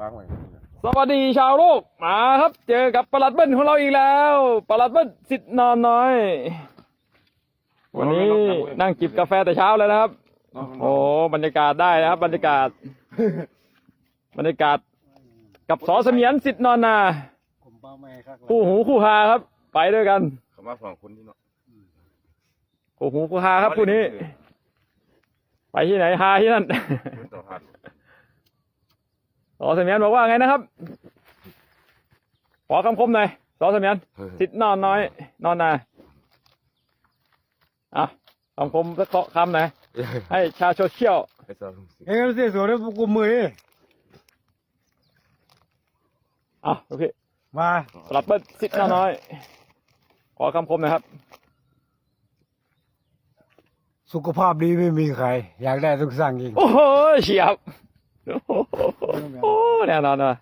วางไว้สวัสดีชาวโลกมาครับ เจอกับประหลัดเบิ้ลของเราอีกแล้วประหลัดเบิ้ลสิทธิ์นอนน้อย วันนี้นั่งจิบกาแฟแต่เช้าเลยนะครับ โอ้บรรยากาศได้นะครับ บรรยากาศ บรรยากาศ กับสอเสมียนสิทธิ์นอนนาผมเป้าไม่ครับคู่หูคู่หาครับ ไปด้วยกันเขามาสองคนที่เนาะคู่หูคู่หาครับคู่นี้ ไปที่ไหนหาที่นั่นคุณต่อพัน สอเสมียนบอกว่าไงนะครับ ขอคำคมหน่อยสอเสมียนสิทธิ์นอนน้อย นอนนาอะคำคมสักคำหน่อยให้ชาวโซเชียลไอ้สาวลุงสิเอ้ยเสียสวยเลยกูมือนี่อะโอเคมาสลับเบิ้ลสิทธิ์นอนน้อย ขอคำคมหนะครับ สุขภาพดีไม่มีใคร อยากได้ต้องสั่งเองโอ้โหเฉียบ โอ้โหแน่นอนว่ะ